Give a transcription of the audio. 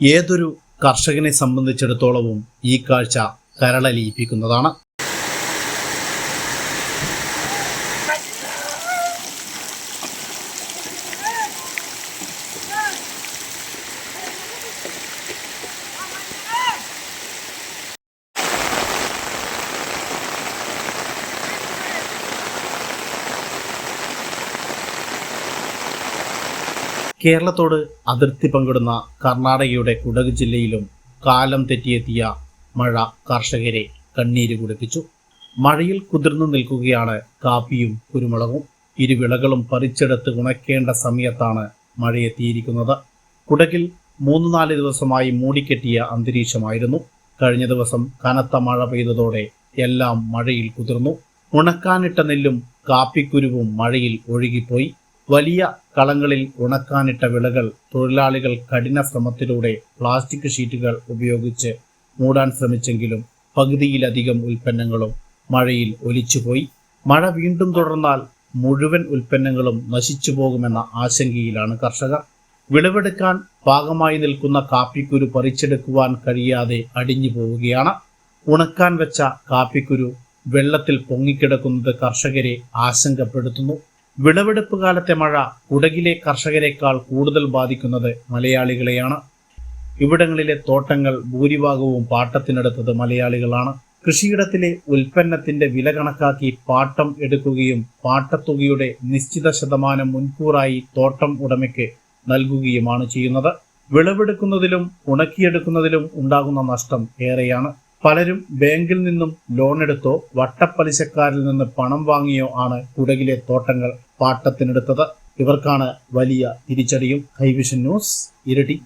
ഏതൊരു കർഷകനെ സംബന്ധിച്ചിടത്തോളവും ഈ കാഴ്ച കരളലിയിപ്പിക്കുന്നതാണ്. കേരളത്തോട് അതിർത്തി പങ്കിടുന്ന കർണാടകയുടെ കുടക് ജില്ലയിലും കാലം തെറ്റിയെത്തിയ മഴ കർഷകരെ കണ്ണീര് കുടിപ്പിച്ചു. മഴയിൽ കുതിർന്നു നിൽക്കുകയാണ് കാപ്പിയും കുരുമുളകും. ഇരുവിളകളും പറിച്ചെടുത്ത് ഉണക്കേണ്ട സമയത്താണ് മഴയെത്തിയിരിക്കുന്നത്. കുടകിൽ മൂന്ന് നാല് ദിവസമായി മൂടിക്കെട്ടിയ അന്തരീക്ഷമായിരുന്നു. കഴിഞ്ഞ ദിവസം കനത്ത മഴ പെയ്തതോടെ എല്ലാം മഴയിൽ കുതിർന്നു. ഉണക്കാനിട്ട നെല്ലും കാപ്പിക്കുരുവും മഴയിൽ ഒഴുകിപ്പോയി. വലിയ കളങ്ങളിൽ ഉണക്കാനിട്ട വിളകൾ തൊഴിലാളികൾ കഠിന ശ്രമത്തിലൂടെ പ്ലാസ്റ്റിക് ഷീറ്റുകൾ ഉപയോഗിച്ച് മൂടാൻ ശ്രമിച്ചെങ്കിലും പകുതിയിലധികം ഉൽപ്പന്നങ്ങളും മഴയിൽ ഒലിച്ചുപോയി. മഴ വീണ്ടും തുടർന്നാൽ മുഴുവൻ ഉൽപ്പന്നങ്ങളും നശിച്ചു പോകുമെന്ന ആശങ്കയിലാണ് കർഷകർ. വിളവെടുക്കാൻ പാകമായി നിൽക്കുന്ന കാപ്പിക്കുരു പറിച്ചെടുക്കുവാൻ കഴിയാതെ അടിഞ്ഞു പോവുകയാണ്. ഉണക്കാൻ വെച്ച കാപ്പിക്കുരു വെള്ളത്തിൽ പൊങ്ങിക്കിടക്കുന്നത് കർഷകരെ ആശങ്കപ്പെടുത്തുന്നു. വിളവെടുപ്പ് കാലത്തെ മഴ കുടകിലെ കർഷകരെക്കാൾ കൂടുതൽ ബാധിക്കുന്നത് മലയാളികളെയാണ്. ഇവിടങ്ങളിലെ തോട്ടങ്ങൾ ഭൂരിഭാഗവും പാട്ടത്തിനെടുത്തത് മലയാളികളാണ്. കൃഷിയിടത്തിലെ ഉൽപ്പന്നത്തിന്റെ വില കണക്കാക്കി പാട്ടം എടുക്കുകയും പാട്ടത്തുകയുടെ നിശ്ചിത ശതമാനം മുൻകൂറായി തോട്ടം ഉടമയ്ക്ക് നൽകുകയുമാണ് ചെയ്യുന്നത്. വിളവെടുക്കുന്നതിലും ഉണക്കിയെടുക്കുന്നതിലും ഉണ്ടാകുന്ന നഷ്ടം ഏറെയാണ്. പലരും ബാങ്കിൽ നിന്നും ലോൺ എടുത്തോ വട്ടപ്പലിശക്കാരിൽ നിന്ന് പണം വാങ്ങിയോ ആണ് കുടകിലെ തോട്ടങ്ങൾ പാട്ടത്തിനെടുത്തത്. ഇവർക്കാണ് വലിയ തിരിച്ചടിയും. ഹൈവിഷൻ ന്യൂസ് ഇരട്ടി.